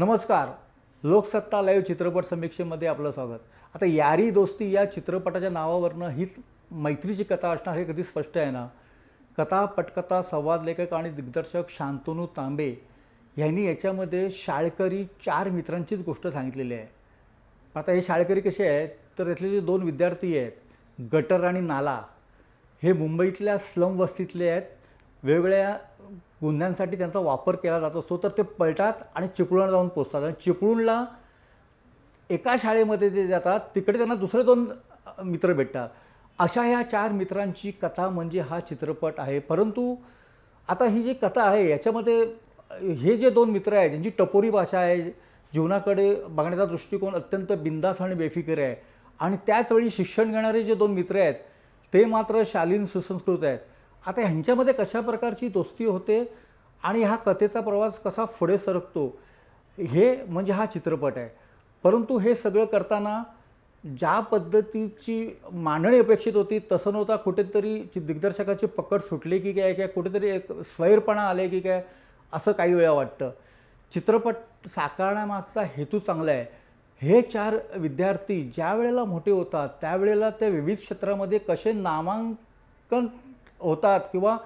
नमस्कार. लोकसत्ता लाईव्ह चित्रपट समीक्षेमध्ये आपलं स्वागत. आता यारी दोस्ती या चित्रपटाच्या नावावरनं हीच मैत्रीची कथा असणार हे कधी स्पष्ट आहे ना? कथा पटकथा संवाद लेखक आणि दिग्दर्शक शांतनू तांबे यांनी याच्यामध्ये शाळकरी चार मित्रांचीच गोष्ट सांगितलेली आहे. आता हे शाळकरी कसे आहेत? तर यातले जे दोन विद्यार्थी आहेत गटर आणि नाला हे मुंबईतल्या स्लम वस्तीतले आहेत. वेगवेगळ्या गुन्ह्यांसाठी त्यांचा वापर केला जात असतो तर ते पलटात आणि चिपळूणला जाऊन पोचतात. आणि चिपळूणला एका शाळेमध्ये जे जातात तिकडे त्यांना दुसरे दोन मित्र भेटतात. अशा ह्या चार मित्रांची कथा म्हणजे हा चित्रपट आहे. परंतु आता ही जी कथा आहे याच्यामध्ये हे जे दोन मित्र आहेत ज्यांची टपोरी भाषा आहे जीवनाकडे बघण्याचा दृष्टिकोन अत्यंत बिंदास आणि बेफिकर आहे. आणि त्याचवेळी शिक्षण घेणारे जे दोन मित्र आहेत ते मात्र शालीन सुसंस्कृत आहेत. आता ह्यांच्यामध्ये कशा प्रकारची दोस्ती होते आणि हा कथेचा प्रवास कसा पुढे सरकतो हे म्हणजे हा चित्रपट आहे. परंतु हे सगळं करताना ज्या पद्धतीची मांडणी अपेक्षित होती तसं नव्हता. कुठेतरी दिग्दर्शकाची पकड सुटली की काय काय कुठेतरी एक स्वैरपणा आले की काय असं काही वेळा वाटतं. चित्रपट साकारण्यामागचा हेतू चांगला आहे. हे चार विद्यार्थी ज्या वेळेला मोठे होतात त्यावेळेला ते विविध क्षेत्रामध्ये कसे नामांकन होतात किंवा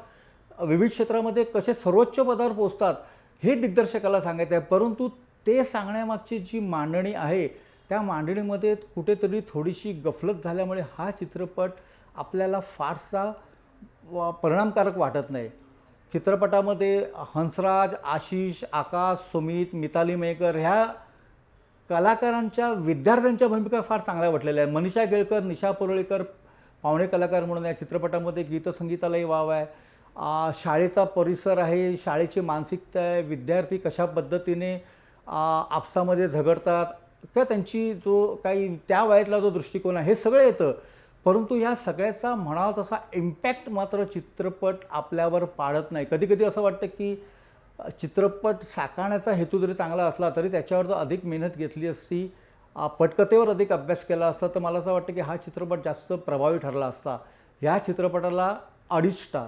विविध क्षेत्रामध्ये कसे सर्वोच्च पदावर पोचतात हे दिग्दर्शकाला सांगायचं आहे. परंतु ते सांगण्यामागची जी मांडणी आहे त्या मांडणीमध्ये कुठेतरी थोडीशी गफलत झाल्यामुळे हा चित्रपट आपल्याला फारसा व परिणामकारक वाटत नाही. चित्रपटामध्ये हंसराज आशिष आकाश सुमित मिताली मेकर ह्या कलाकारांच्या विद्यार्थ्यांच्या भूमिका फार चांगल्या वाटलेल्या आहेत. मनीषा केळकर निशा परोळेकर पाहुणे कलाकार म्हणून या चित्रपटामध्ये गीतसंगीतालाही वाव आहे. शाळेचा परिसर आहे शाळेची मानसिकता आहे विद्यार्थी कशा पद्धतीने आपसामध्ये झगडतात किंवा त्यांची जो काही त्या वयातला जो दृष्टिकोन आहे हे सगळं येतं. परंतु ह्या सगळ्याचा म्हणावा तसा इम्पॅक्ट मात्र चित्रपट आपल्यावर पाडत नाही. कधी कधी असं वाटतं की चित्रपट साकारण्याचा हेतू जरी चांगला असला तरी त्याच्यावर जर अधिक मेहनत घेतली असती पटकथेवर अधिक अभ्यास केला असता तर मला असं वाटतं की हा चित्रपट जास्त प्रभावी ठरला असता. ह्या चित्रपटाला अडीच स्टार.